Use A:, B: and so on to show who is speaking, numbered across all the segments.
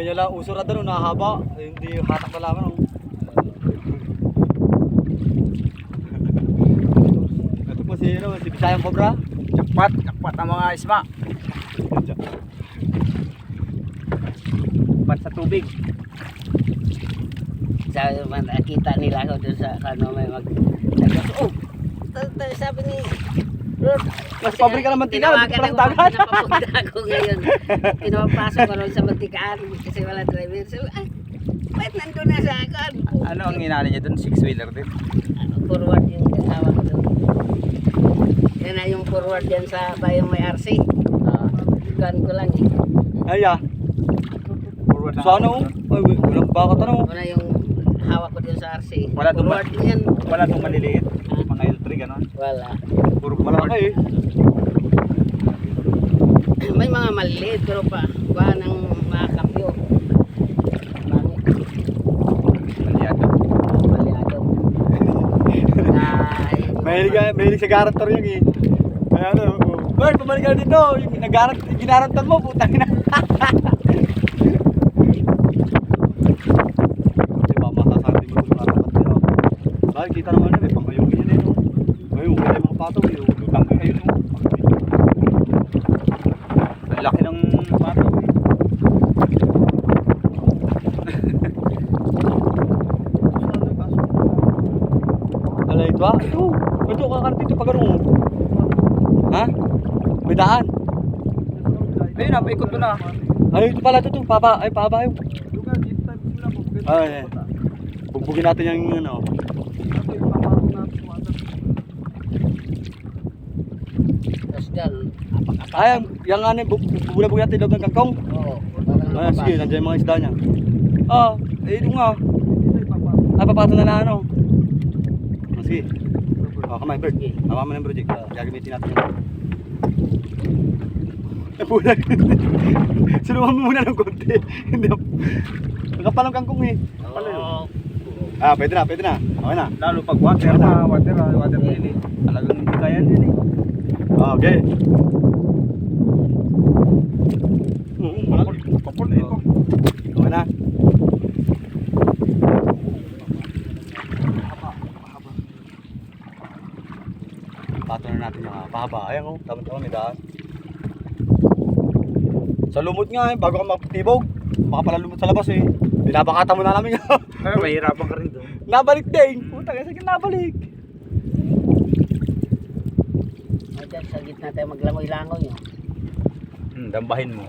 A: ganyan lang, uso na doon, nahaba. Hindi hatak na lang, ano. Ito po si, ano, si Bisayang Cobra.
B: Jackpot, jackpot ang mga isma. Jackpot sa tubig.
C: Man, nakita nila ako doon sa ano may mag... Oh, sabi ni
A: Mas pabrika ng mantika,
C: tinawagan
A: dito pa lang
C: ako,
A: dagat.
C: Pinapapunta ako ngayon. Pinapasok ko ron sa mantikaan kasi wala driver. Sabi, ay, ba't nandun na sa akin?
B: Ano ang inano niya doon? Six wheeler din.
C: Ano, forward yung ko doon. Yan na yung forward yan sa bayong may RC. Uh, ko lang eh.
A: Ay, ah.
B: Forward na.
A: Sana, oh. Ay, wait, walang baka tanong.
C: Una yung hawak ko doon sa RC.
B: Wala doon ba?
C: forward din yan.
B: Wala itong maliliit. Mga L3 gano'n.
C: Wala.
B: Puro
A: Malaki, eh.
C: May mga maliit pero pa ba ng mga. Ay,
A: Mahilig, mahilig sa garantor yung eh. Kaya ano, oh. Bert, pumalik ka na dito. Yung ginarantan mo, putang ina. Di ba, masasabi mo. Bakit kita naman na, may pangayong yun eh. no? Ngayon, patong yun.
B: Lutang ko kayo no. Ang laki ng pato eh.
A: Alay, ito ah. Ito. Ito, kakarap dito pag ano. Ha? May daan.
B: Ayun na, paikot ko na.
A: Ay, ito pala ito, ito. Papa, ay, yun. Ay, bugbugin natin yung ano.
C: tapos dyan.
A: Ay, yung ano, bubula-bugin natin loob ng kangkong.
C: Oo.
A: Ah, sige, nandiyan yung mga isda niya. Ah, eh, ito nga. Ay, papatong na na ano. Ah, sige. Oh, kamay, Bert. Hawa mo ng project. Gagamitin natin yun. Ay, bulag. Sinuhan mo muna ng konti. Hindi. Nakapal ang kangkong eh.
C: Oo.
A: Ah, pwede na, pwede na. Okay na.
B: Lalo pag water na, water na, water lily. Talagang hindi kaya din eh.
A: Ah, okay.
B: Papul, papul eh ito.
A: Okay na. Pato na natin yung ah, pahaba. Ayan o, tama-tama may daan. Sa lumot nga eh, bago ka magtibog, baka pala lumot sa labas eh. Binabakata mo na namin.
B: Ay, mahirapan ka rin doon.
A: nabalik din. Puta, kasi nabalik.
C: Ay, dyan sa gitna tayo maglangoy-langoy. oh.
B: Hmm, dambahin mo.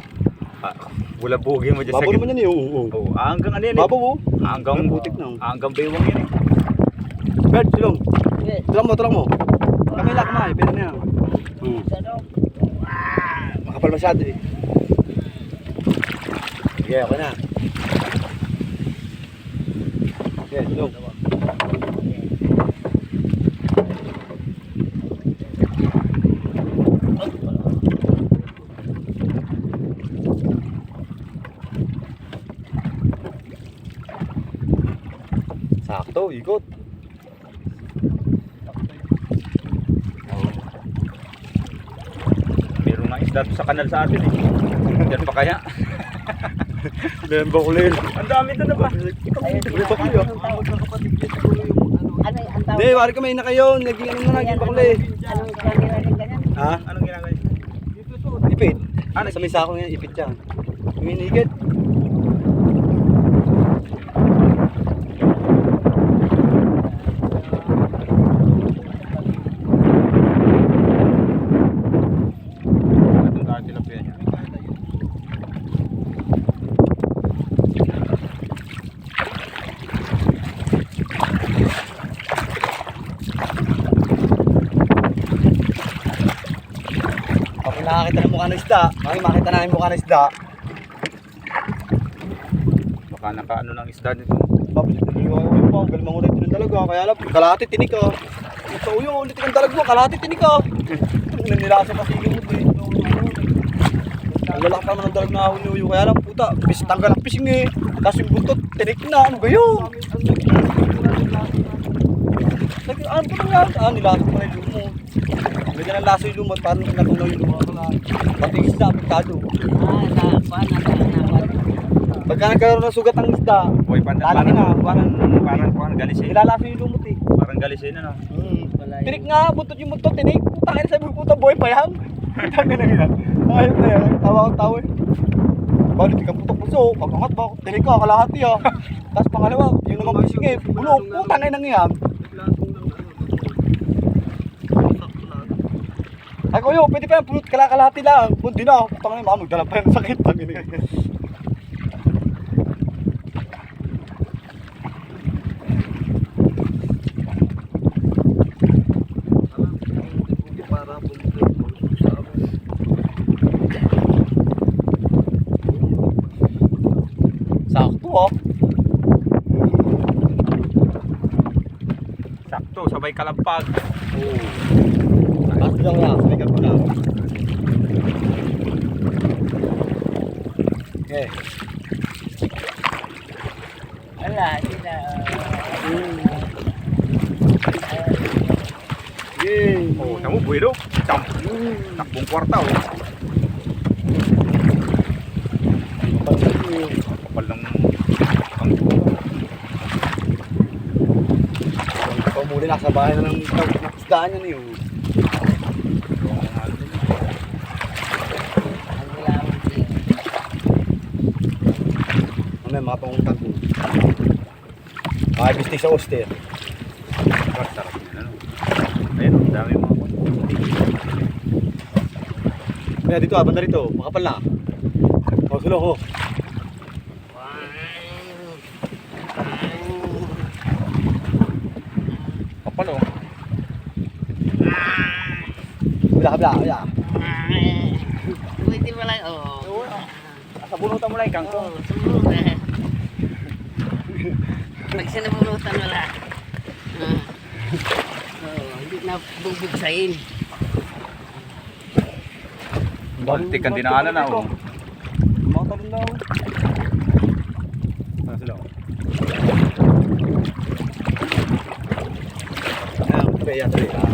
B: Ah, bulabugin mo dyan sa
A: Babaw
B: gitna.
A: naman yan eh, oo. oo.
B: Oh, hanggang ano yan eh.
A: Babaw oh.
B: Hanggang,
A: Butik na.
B: hanggang baywang yan eh.
A: Bert, silong.
C: Sige.
A: Tulang mo, tulang mo. Kamay lang, kamay. Pwede na yan. Hmm.
C: Sa ano?
A: Makapal masyado eh. Sige, okay na. Sige, tulog. Sakto, ikot.
B: Meron nga isda sa kanal sa atin eh. Diyan pa kaya?
A: Meron ba kulil?
B: Ang dami na ba?
C: Ayun,
A: May bakuli oh.
C: Ano yung tawag?
A: Hindi, wari kamay na kayo. Naging ano na, naging bakuli.
C: Anong din ganyan?
A: Ha?
B: Anong ginagawa niya?
A: Ipit.
B: Ah,
A: Sa may sako yan, ipit yan. Uminigit.
B: Itong dati lang po yan.
A: Pag nakakita ng mukha ng isda, maki makita namin mukha ng isda,
B: Baka nakaano ng isda nito.
A: Pabilit na yung ulo mo, galing mga ulit ng dalaga. Kaya lang, kalahati tinik. Yung sa uyo, ulit ng dalag mo, kalahati tinik ka. Nung nilasa pa sige mo, eh. Ang lalaki naman ng dalag na ahon ni uyo. Kaya lang, puta, bis tanggal ang pising eh. Tapos yung buntot, tinik na, ano ba yun? Sabi, ano ba nangyari? Ah, nilasa pa na yung lumo. Ganyan ang laso yung lumot, parang natunaw yung lumo. Pati isda, pagkado.
C: Ah, sa kuan na sa nakuan.
A: Pagka nagkaroon ng sugat ang isda,
B: Boy, panda, parang,
A: na.
B: parang, parang, parang galisin.
A: ilalaso yung lumot eh.
B: Parang galisin, ano?
A: Hmm.
C: Yun.
A: Tinik nga, buntot yung buntot, tinik. Putang ina sabi ko, puta boy pa yan. Putang ina yan. Ayot na yan, tawa ang tawa eh. Balik ka putok puso, pagkangat ba, tinik ka, kalahati ah. Tapos pangalawa, yung naman pisingin, bulok, putang ina nga yan. Ay kuya, pwede pa yan, pulot kalakalahati lang. Bundi na, putang ina, baka magdala pa yan sakit. Tangin na. Sakto ah.
B: Sakto, sabay kalampag.
A: Oo. Tapos lang yan, salikan ko na. Yay!
B: Oh, kamu buhay do. Tam, takbong kwarta, oh. Kapal ng... Ang...
A: Ikaw muli nasa bahay na ng isdaan yan eh. oh.
C: Ang lamang din.
A: Mamaya mga. Mga bistik sa oster.
B: Sarap, sarap yun, ano? Ayun, ang dami mga.
A: Kaya dito ah, banda rito. Makapal na. O, sulong ko.
B: Kapal, oh.
A: Kabila, kabila. Kabila.
C: Pwede pala, oo.
B: Sa bunutan mo lang yung kangkong.
C: Oo, sumunod eh. Pag sinabunutan wala. Ah. Oo, hindi na bubugsayin.
B: Baltik ang dinaanan na, oh.
A: Talon na oh. Ano sila? Ayan, pre, yan, pre.